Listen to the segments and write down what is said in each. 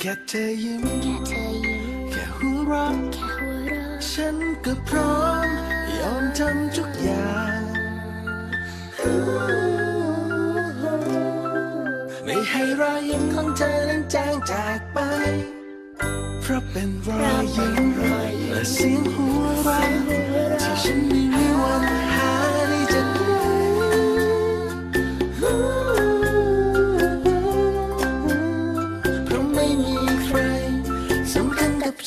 แค่เธอยิ้มแค่เธอยิ้มแค่หัวเราะแค่หัวเราะฉันก็พร้อมยอมทำทุกอย่างไม่ให้รอยยิ้มของเธอนั้นจางจากไป เพราะเป็นรอยยิ้มและเสียงหัวเราะที่ฉันไม่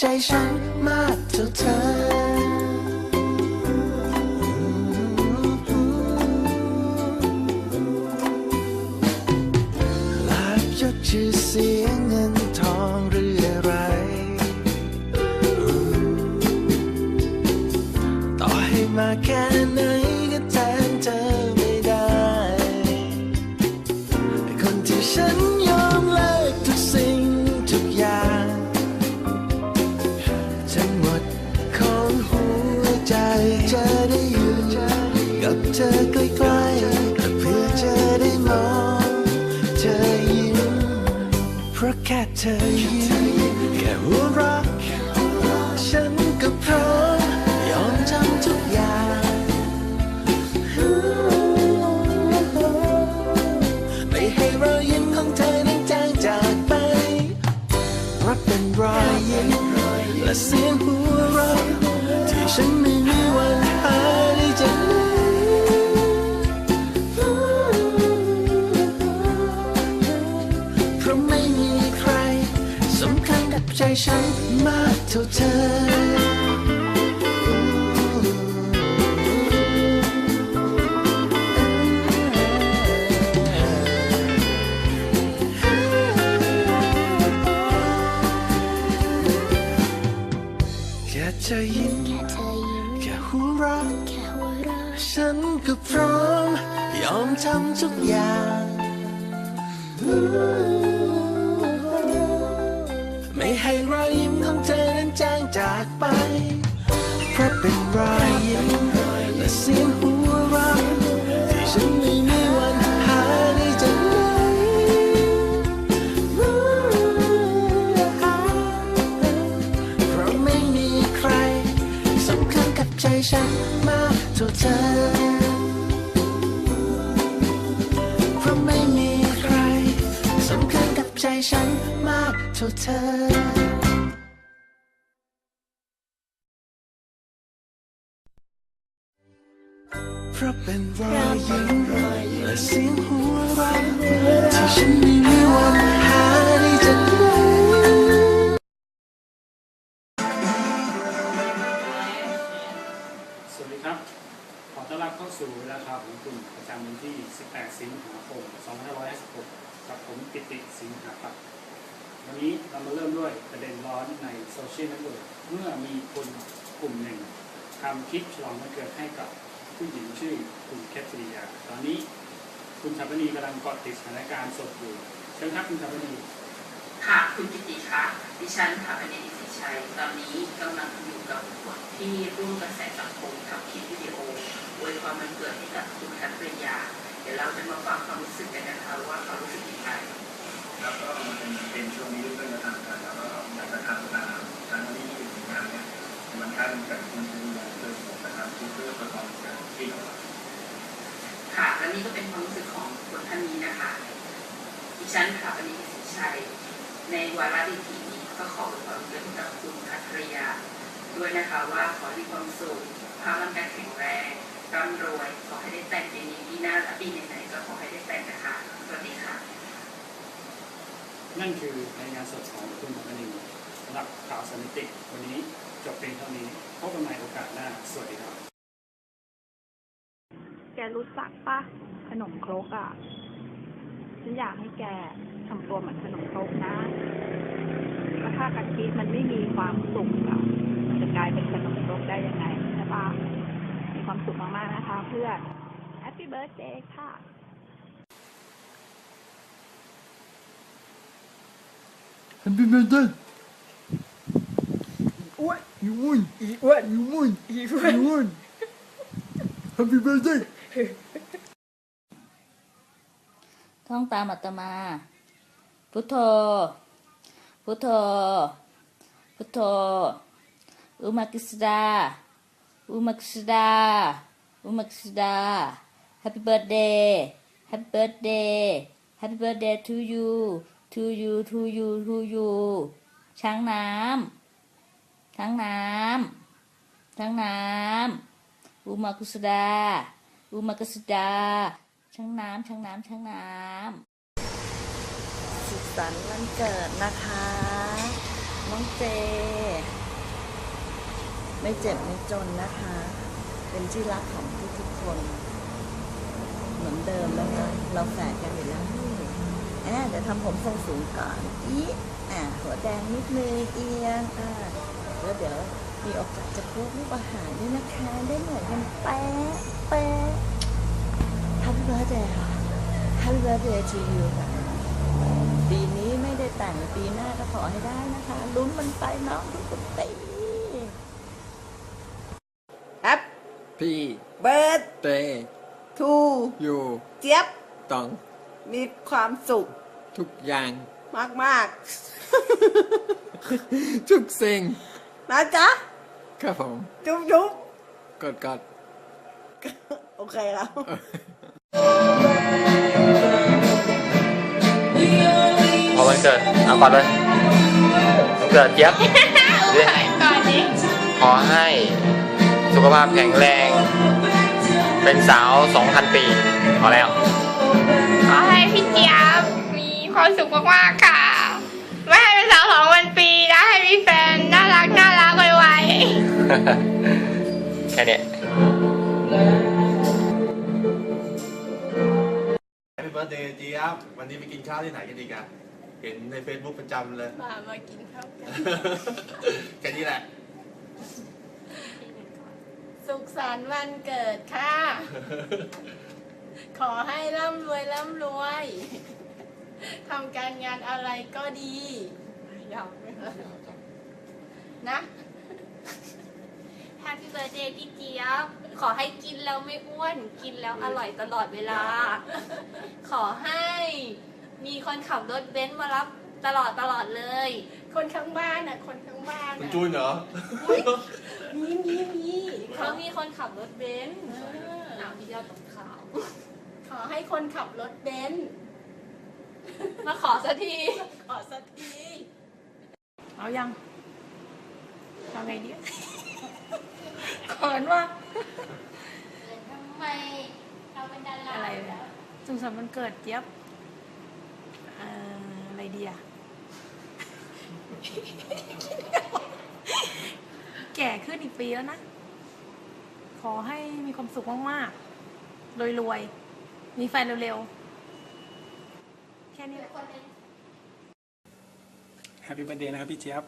ใจฉันมากเท่าเธอ เธอยิ้มแค่หัวเราะฉันก็พร้อมยอมจำทุกอย่างไม่ให้รอยยิ้มของเธอนั้นจางจากไปเพราะเป็นรอยยิ้มและเสียงหัวเราะ เท่าเธอแค่เธอยิ้มแค่เธอยิ้มแค่หัวเราะแค่หัวเราะฉันก็พร้อม ยอมทำทุกอย่างไม่ให้รอย ไปเพราะเป็นรอยยิ้มและเสียงหัวเราะที่ฉันไม่มีวันหาได้จากไหนเพราะไม่มีใครสำคัญกับใจฉันมากเท่าเธอเพราะไม่มีใครสำคัญกับใจฉันมากเท่าเธอ ราะเป็นรอยยิ้มและเสียงหัวเราะที่ฉันไม่มีวันหาได้จากไหนสวัสดีครับ ขอต้อนรับเข้าสู่เวลาข่าวของกลุ่มประจำวันที่ 18 สิงหาคม 2556กับผมปิติสิงหาปัตวันนี้เรามาเริ่มด้วยประเด็นร้อนในโซเชียลเน็ตเวิร์กเมื่อมีคนกลุ่มหนึ่งทำคลิปฉลองวันเกิดให้กับ ผู้หญิงชื่อคุณแคทริยา ตอนนี้คุณชัปนีกำลังเกาะติดสถานการณ์สดอยู่เชิญครับคุณชัปนีค่ะคุณกิติคะดิฉันค่ะพนิติสิชัย ตอนนี้กำลังอยู่กับคนที่ร่วมกระแสสังคมทำคลิปวิดีโออวยความวันเกิดให้กับคุณคัตริยา เดี๋ยวเราจะมาฟังความรู้สึกกันนะคะว่าเขารู้สึกยังไงแล้วก็มันเป็นช่วงนี้ด้วยกันทางกันแล้วก็อยากจะทำตามทางที่อยู่ในงานเนี่ยมันใกล้กับคุณจะมี ฉันค่ะพนิติสิชัย ในวาระดิถีนี้ก็ขออวยพรวันเกิดให้กับคุณคัตริยา ด้วยนะคะว่าขอให้มีความสุขภาพร่างกายแข็งแรงร่ำรวยขอให้ได้แต่งปีนี้ปีหน้าและปีไหนๆก็ขอให้ได้แต่งนะคะสวัสดีค่ะ นั่นคือรายงานสดของคุณชัปนีสำหรับข่าวสถิติวันนี้จบเพียงเท่านี้พบกันใหม่โอกาสหน้า สวัสดีครับ แกรู้จักปะขนมครกอะ ฉันอยากให้แกทำตัวเหมือนขนมครกนะแล้วถ้ากะทิมันไม่มีความสุกอะมันจะกลายเป็นขนมครกได้ยังไงใช่ปะมีความสุขมากๆนะคะ เพื่อน Happy Birthday ค่ะ Happy birthday อ้วนอยู่อ้วนอีอ้วนอยู่อ้วนอีอ้วนอ้วน Happy birthday ท่องตามอัตมา พุทโธ พุทโธ พุทโธ อุมากิสดา อุมากิสดา อุมากิสดา Happy birthday Happy birthday Happy birthday to you to you to you to you ช้างน้ำช้างน้ำช้างน้ำอุมากุสดาอุมากุสดา ช้างน้ำช้างน้ำช้างน้ำสุขสันต์วันเกิดนะคะ น้องเจ ไม่เจ็บไม่จนนะคะ เป็นที่รักของทุกๆคน เหมือนเดิมนะคะเราแฝดกันอยู่แล้วนี่แอบเดี๋ยวทำผมทรงสูงก่อนอีอะหัวแดงนิดนึงเอียงอะแล้วเดี๋ยวมีโอกาสจะพบรูปอาหารด้วยนะคะ ได้เหมือนกันแป๊ะแป๊ะ Happy birthday ค่ะ Happy birthday to you ค่ะปีนี้ไม่ได้แต่งปีหน้าก็ขอให้ได้นะคะลุ้นมันไปน้องทุกคนปี Happy เบิร์ด Day ทูอยู่เจี๊ยบต้องมีความสุขทุกอย่างมากทุกสิ่งๆ นะจ๊ะ ครับผมจุ๊บจุ๊บกดกด โอเคแล้วพ เกิดเอาก่อนเลยวันเกิดเจี๊ยบ เรียกขอให้สุขภาพแข็งแรง เป็นสาว 2,000 ปีพอแล้ว ขอให้พี่เจี๊ยบมีความสุขมากๆค่ะ ไม่ให้เป็นสาวสองวันปีนะให้มีแฟนน่ารักน่ารักไวแค่เนี้ยแฮปปี้เบิร์ดเดย์เจี๊ยบวันนี้ไปกินข้าวที่ไหนกันดีกัน เห็นใน Facebook ประจำเลยๆมามากินข้าวกัน แค่นี้แหละ สุขสันต์วันเกิดค่ะ ขอให้ร่ำรวยร่ำรวยทำการงานอะไรก็ดียาวไหมคะนะแฮปปี้เบิร์ดเดย์พี่เจี๊ยบ ขอให้กินแล้วไม่อ้วน กินแล้วอร่อยตลอดเวลา ขอให้ มีคนขับรถเบนซ์มารับตลอดตลอดเลย คนข้างบ้านน่ะ คนข้างบ้านคุณน่ะจูนเหรอ มีมีมีเขามีคนขับรถเบนซ์อ้าวพี่ยอดตกข่าว ขอให้คนขับรถเบนซ์มาขอสักที ขอสักที เอายังทำไงดีเขินว่าทำไมเราเป็นดาราอะไรเนี่ยสุขสันต์วันเกิดเจี๊ยบเอ่ออะไรดีอะแก่ขึ้นอีกปีแล้วนะ ขอให้มีความสุขมากๆ รวยๆ มีแฟนเร็วๆ แค่นี้แหละแฮปปี้ i r t h d a y นะครับพี่เจี๊ยบ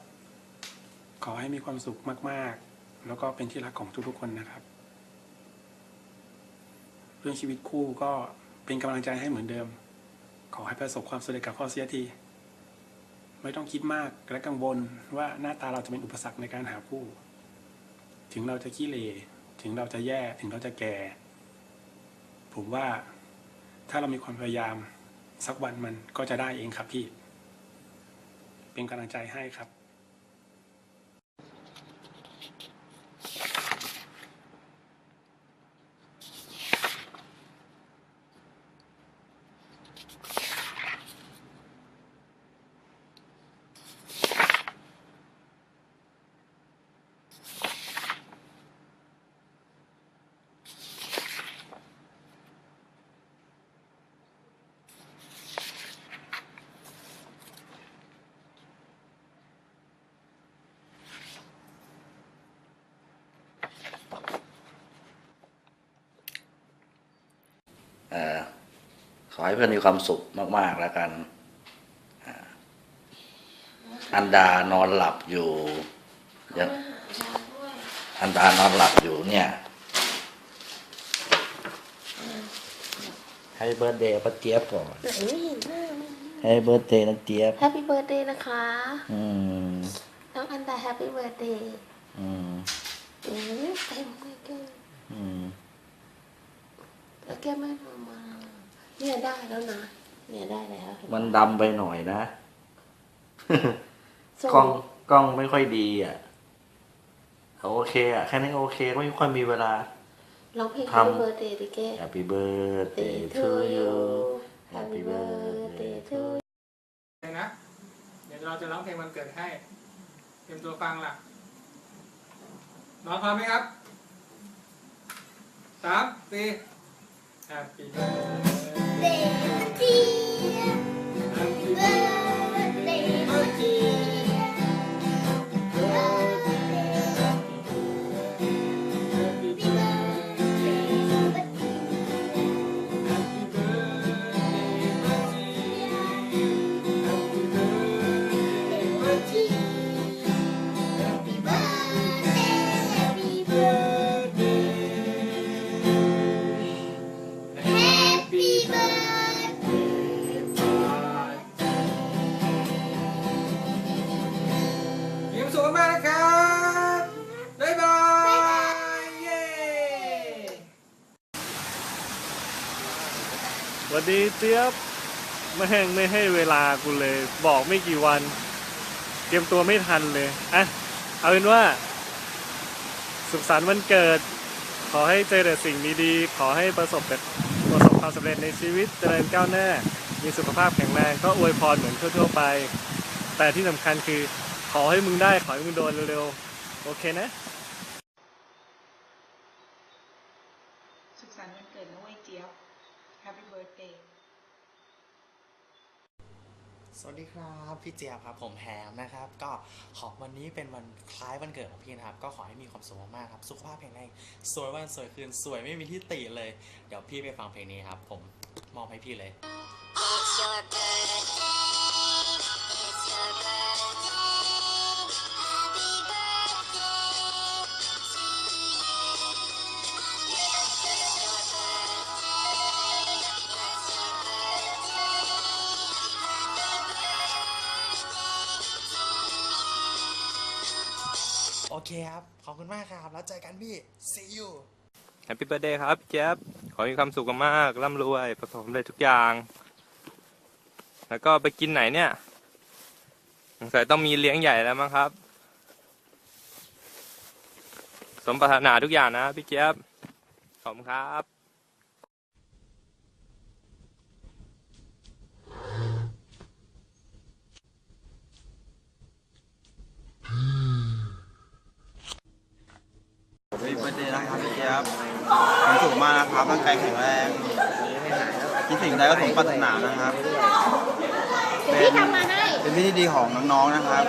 ขอให้มีความสุขมากๆ แล้วก็เป็นที่รักของทุกๆคนนะครับ เรื่องชีวิตคู่ก็เป็นกำลังใจให้เหมือนเดิม ขอให้ประสบความสำเร็จกับข้อเสียที ไม่ต้องคิดมากและกังวลว่าหน้าตาเราจะเป็นอุปสรรคในการหาคู่ ถึงเราจะขี้เลถึงเราจะแย่ถึงเราจะแก่ ผมว่าถ้าเรามีความพยายามสักวันมันก็จะได้เองครับพี่ เป็นกำลังใจให้ครับ ให้เพื่อนมีความสุขมาก ๆ แล้วกันอ่าอันดานอนหลับอยู่ยังอันดานอนหลับอยู่เนี่ยให้เบิร์ดเดย์ป้าเจี๊ยบก่อนให้เบิร์ดเดย์น้องเจี๊ยบ แฮปปี้เบิร์ดเดย์นะคะ อืม น้องอันดาแฮปปี้เบิร์ดเดย์อืมอืมเต็มเลยแกอืม แล้วแกไม่มามา เนี่ยได้แล้วนะ เนี่ยได้แล้วเห็นไหมมันดำไปหน่อยนะกล้องกล้องไม่ค่อยดีอะโอเคอะแค่นี้ก็โอเคไม่ค่อยมีเวลา ร้องเพลงทำ Happy Birthday ดิเก้ Happy birthday to you Happy birthday to you นะ เดี๋ยวเราจะร้องเพลงวันเกิดให้ เตรียมตัวฟังล่ะน้องพร้อมไหมครับสามสี่ Happy birthday Happy birthday ดีเจี๊ยบไม่แห้งไม่ให้เวลากูเลย บอกไม่กี่วัน เตรียมตัวไม่ทันเลยอะเอาเป็นว่า สุขสันต์วันเกิด ขอให้เจอแต่สิ่งดีๆขอให้ประสบแต่ประสบความสำเร็จในชีวิตเจริญก้าวหน้า มีสุขภาพแข็งแรงก็อวยพรเหมือนทั่วๆไป แต่ที่สำคัญคือ ขอให้มึงได้ขอให้มึงโดนเร็วๆ โอเคนะ สุขสันต์วันเกิดนะเว้ยเจี๊ยบ Happy birthday สวัสดีครับพี่เจี๊ยบครับผมแฮมนะครับ ก็ขอวันนี้เป็นวันคล้ายวันเกิดของพี่นะครับ ก็ขอให้มีความสุขมากๆครับ สุขภาพแข็งแรงสวยวันสวยคืนสวยไม่มีที่ติเลย เดี๋ยวพี่ไปฟังเพลงนี้ครับ ผมมอบให้พี่เลย It's your birthday. เคครับ ขอบคุณมากครับ แล้วเจอกันพี่ see you แฮปปี้เบ t ร์ a เดย์ครับเจี๊บขอให้มีความสุขมากๆร่ำรวยประสบความสำเร็จทุกอย่าง แล้วก็ไปกินไหนเนี่ยสงสัยต้องมีเลี้ยงใหญ่แล้วมั้งครับ สมปรารถนาทุกอย่างนะพี่เจี๊บขอบคุณครับ มีเบิร์ดเดย์นะ ครับความสุขมากนะครับร่างกายแข็งแรงคิดสิ่งใดก็สมปรารถนานะครับเดี๋ยวพี่ทำมาให้เป็นวิธีดีของน้องๆนะครับ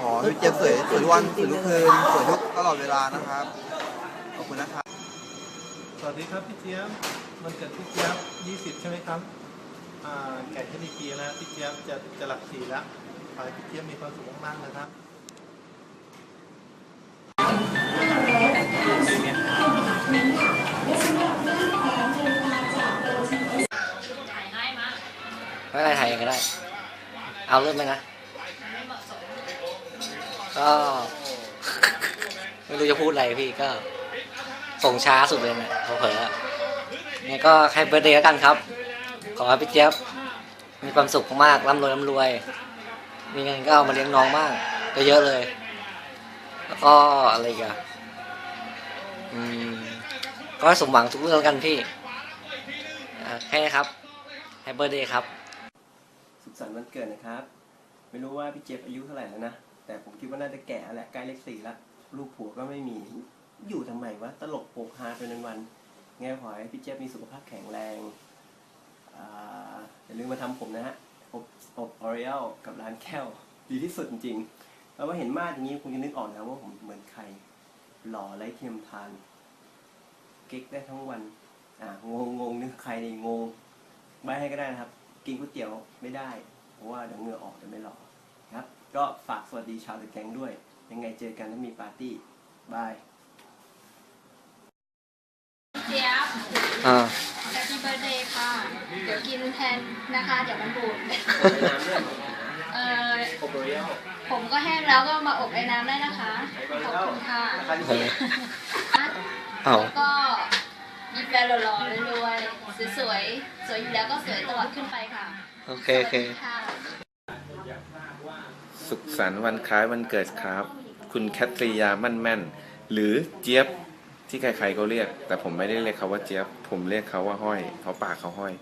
ขอให้พี่เจี๊ยบสวยสวยทุกวันสวยทุกคืนสวยทุกตลอดเวลานะครับขอบคุณนะครับสวัสดีครับพี่เจี๊ยบวันเกิดพี่เจี๊ยบ20 ใช่ไหมครับอ่แก่ขึ้นอีกปีแล้วพี่เจี๊ยบจะจะหลักสี่แล้วขอให้พี่เจี๊ยบมีความสุขมากๆนะครับ ไม่ได้ถ่ายเองก็ได้ เอาเริ่มไหมนะ ก็ ไม่รู้จะพูดอะไรพี่ก็ ส่งช้าสุดเลยเนี่ยเผลอๆเนี่ยก็ใครเบอร์เดย์กันครับ ขอให้พี่เจี๊ยบมีความสุขมากร่ำรวยร่ำรวย มีเงินก็เอามาเลี้ยงน้องบ้างเยอะๆเลย แล้วก็อะไรกันอืม ก็สมหวังทุกเรื่องกันพี่อ่าแค่นี้ครับแฮปเบอร์เดย์ครับ สุขสันต์วันเกิดนะครับ ไม่รู้ว่าพี่เจฟอายุเท่าไหร่แล้วนะ แต่ผมคิดว่าน่าจะแก่แล้วใกล้เลขสี่แล้วลูกผัวก็ไม่มี อยู่ทำไมวะ ตลกโปกฮาเป็นวันๆไงขอให้พี่เจฟมีสุขภาพแข็งแรงอย่าลืมมาทำผมนะฮะอบอบออรีลกับร้านแก้ว ดีที่สุดจริง แล้วว่าเห็นมาดอย่างนี้คงจะนึกออกนะว่าผมเหมือนใคร หล่อไร้เทียมทานเก๊กได้ทั้งวัน อ่างงงงนึกใครนี่งงไม่ให้ก็ได้นะครับ กินก๋วยเตี๋ยวไม่ได้ เพราะว่าเดี๋ยวเหงื่อออกเดี๋ยวไม่หล่อครับ ก็ฝากสวัสดีชาวตึกแกงด้วย ยังไงเจอกันถ้ามีปาร์ตี้บายเจี๊ยบอ่าแฮปปี้เบิร์ดเดย์ค่ะ เดี๋ยวกินแทนนะคะ เดี๋ยวมันบูดเออ ผมก็แห้งแล้วก็มาอบไอ้น้ำได้นะคะ ขอบคุณค่ะเอาแล้วก็มีแฟนหล่อๆรวยๆสวยๆสวยอยู่แล้วก็สวยตลอดขึ้นไปค่ะ โอเคโอเคค่ะสุขสันต์วันคล้ายวันเกิดครับ คุณแคทริยามั่นแม่น หรือเจี๊ยบที่ใครๆก็เรียก แต่ผมไม่ได้เรียกเขาว่าเจี๊ยบ ผมเรียกเขาว่าห้อย เพราะปากเขาห้อย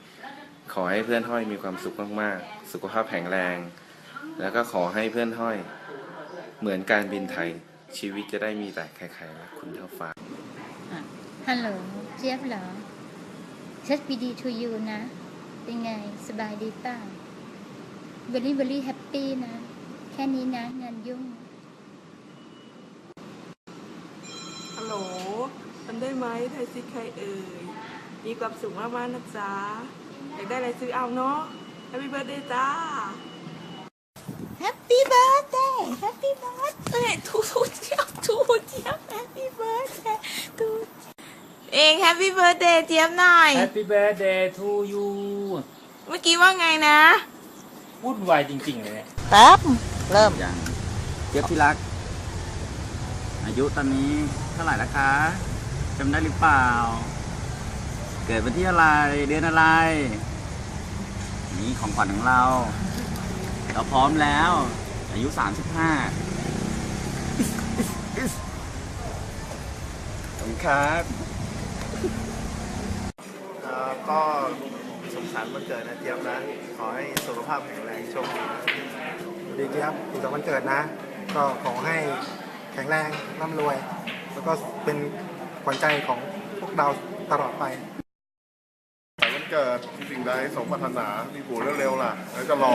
ขอให้เพื่อนห้อยมีความสุขมากๆ สุขภาพแข็งแรง แล้วก็ขอให้เพื่อนห้อย เหมือนการบินไทย ชีวิตจะได้มีแต่ใครๆรักคุณเท่าฟ้าฮัลโหลเจี๊ยบเหรอ HBD to you นะ เป็นไง สบายดีเปล่า very very happy นะ แค่นี้นะ งานยุ่งฮัลโหลทำได้ไหมไทยซิใครเอ่ยมีความสุขมากๆนะจ๊ะอยากได้อะไรซื้อเอาเนาะ h a p p ี b เบิร์ดเดย์จ้า Happy birthday Happy birthday ทูทูเจี๊ยบทูเจี๊ยบ Happy birthday ทูเองแฮปปี้เบิร์ดเดย์เจี๊ยบหน่อย Happy birthday to you เมื่อกี้ว่าไงนะวุ่นวายจริง ๆ เลยเนี่ยแป๊บเริ่มอย่างเจี๊ยบที่รัก อายุตอนนี้เท่าไหร่แล้วคะจำได้หรือเปล่า เกิดวันที่อะไรเดือนอะไร นี่ของขวัญของเรา เราพร้อมแล้ว อายุ 35ขอบคุณครับเอ่อก็สุขสันต์วันเกิดนะเจี๊ยบนะ ขอให้สุขภาพแข็งแรงโชคดีดีเจี๊ยบสุขสันต์วันเกิดนะ ก็ขอให้แข็งแรงร่ำรวย แล้วก็เป็นขวัญใจของพวกเราตลอดไปวันเกิดสิ่งใดสมปรารถนามีผัวเร็วๆล่ะ แล้วจะรอ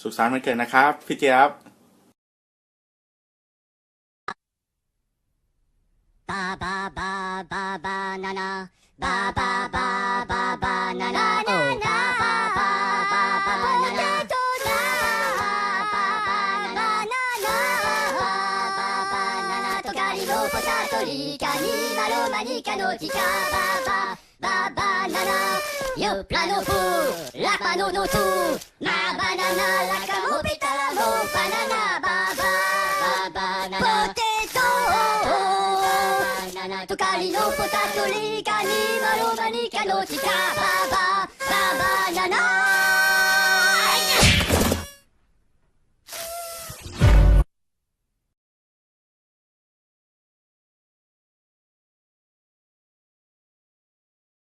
สุขสันต์วันเกิดนะครับ พี่เจี๊ยบ ニマロマニカのキカババババナナヨプラノプラパノノトマバナナラカモペタラモバナナババババナナポテトバナナトカリのポタトリカニマロマニカのチカババババナナ